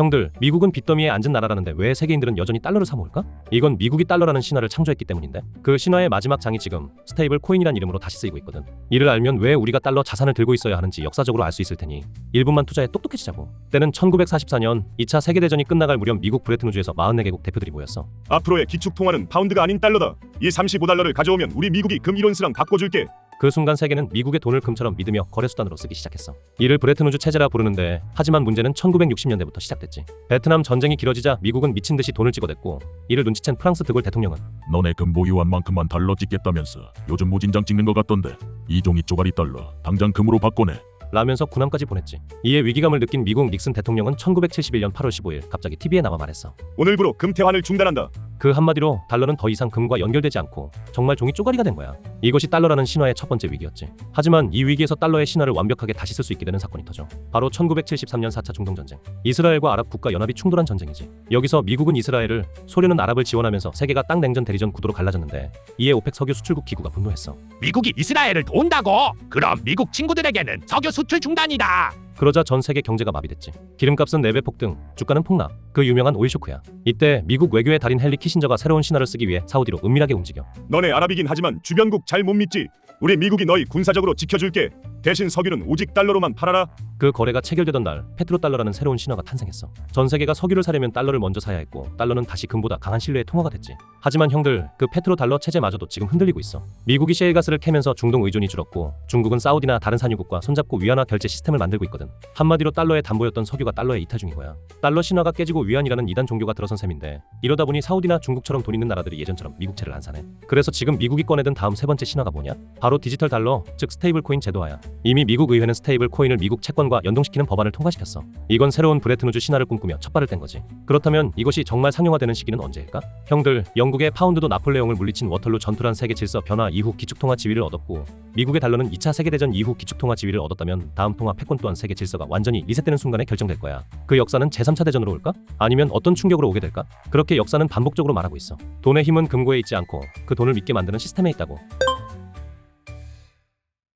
형들, 미국은 빚더미에 앉은 나라라는데 왜 세계인들은 여전히 달러를 사 모을까? 이건 미국이 달러라는 신화를 창조했기 때문인데. 그 신화의 마지막 장이 지금 스테이블 코인이란 이름으로 다시 쓰이고 있거든. 이를 알면 왜 우리가 달러 자산을 들고 있어야 하는지 역사적으로 알 수 있을 테니 1분만 투자해 똑똑해지자고. 때는 1944년 2차 세계대전이 끝나갈 무렵 미국 브레튼우즈에서 44개국 대표들이 모였어. 앞으로의 기축 통화는 파운드가 아닌 달러다. 이 35달러를 가져오면 우리 미국이 금 1온스랑 바꿔줄게. 그 순간 세계는 미국의 돈을 금처럼 믿으며 거래 수단으로 쓰기 시작했어. 이를 브레튼우즈 체제라 부르는데 하지만 문제는 1960년대부터 시작됐지. 베트남 전쟁이 길어지자 미국은 미친 듯이 돈을 찍어댔고 이를 눈치챈 프랑스 드골 대통령은 너네 금 보유한 만큼만 달러 찍겠다면서 요즘 무진장 찍는 것 같던데 이종이 쪼가리 달러 당장 금으로 바꿔내 라면서 군함까지 보냈지. 이에 위기감을 느낀 미국 닉슨 대통령은 1971년 8월 15일 갑자기 TV에 나와 말했어. 오늘부로 금 태환을 중단한다. 그 한마디로 달러는 더 이상 금과 연결되지 않고 정말 종이 쪼가리가 된 거야. 이것이 달러라는 신화의 첫 번째 위기였지. 하지만 이 위기에서 달러의 신화를 완벽하게 다시 쓸 수 있게 되는 사건이 터져. 바로 1973년 4차 중동 전쟁. 이스라엘과 아랍 국가 연합이 충돌한 전쟁이지. 여기서 미국은 이스라엘을, 소련은 아랍을 지원하면서 세계가 땅 냉전 대리전 구도로 갈라졌는데 이에 오펙 석유 수출국 기구가 분노했어. 미국이 이스라엘을 도운다고? 그럼 미국 친구들에게는 석유 수출 중단이다. 그러자 전 세계 경제가 마비됐지. 기름값은 4배 폭등, 주가는 폭락. 그 유명한 오일 쇼크야. 이때 미국 외교의 달인 헨리 키신저가 새로운 신화를 쓰기 위해 사우디로 은밀하게 움직여. 너네 아랍이긴 하지만 주변국 잘 못 믿지. 우리 미국이 너희 군사적으로 지켜줄게. 대신 석유는 오직 달러로만 팔아라. 그 거래가 체결되던 날 페트로달러라는 새로운 신화가 탄생했어. 전 세계가 석유를 사려면 달러를 먼저 사야 했고 달러는 다시 금보다 강한 신뢰의 통화가 됐지. 하지만 형들 그 페트로달러 체제마저도 지금 흔들리고 있어. 미국이 셰일가스를 캐면서 중동 의존이 줄었고 중국은 사우디나 다른 산유국과 손잡고 위안화 결제 시스템을 만들고 있거든. 한마디로 달러의 담보였던 석유가 달러에 이탈 중인 거야. 달러 신화가 깨지고 위안이라는 이단 종교가 들어선 셈인데 이러다 보니 사우디나 중국처럼 돈 있는 나라들이 예전처럼 미국채를 안 사네. 그래서 지금 미국이 꺼내든 다음 세 번째 신화가 뭐냐? 바로 디지털 달러, 즉 스테이블 코인 제도화야. 이미 미국 의회는 스테이블 코인을 미국 채권과 연동시키는 법안을 통과시켰어. 이건 새로운 브레튼우즈 신화를 꿈꾸며 첫 발을 뗀 거지. 그렇다면 이것이 정말 상용화되는 시기는 언제일까? 형들, 영국의 파운드도 나폴레옹을 물리친 워털루 전투란 세계 질서 변화 이후 기축통화 지위를 얻었고 미국의 달러는 2차 세계대전 이후 기축통화 지위를 얻었다면 다음 통화 패권 또한 세계 질서가 완전히 리셋되는 순간에 결정될 거야. 그 역사는 제3차 대전으로 올까? 아니면 어떤 충격으로 오게 될까? 그렇게 역사는 반복적으로 말하고 있어. 돈의 힘은 금고에 있지 않고 그 돈을 믿게 만드는 시스템에 있다고.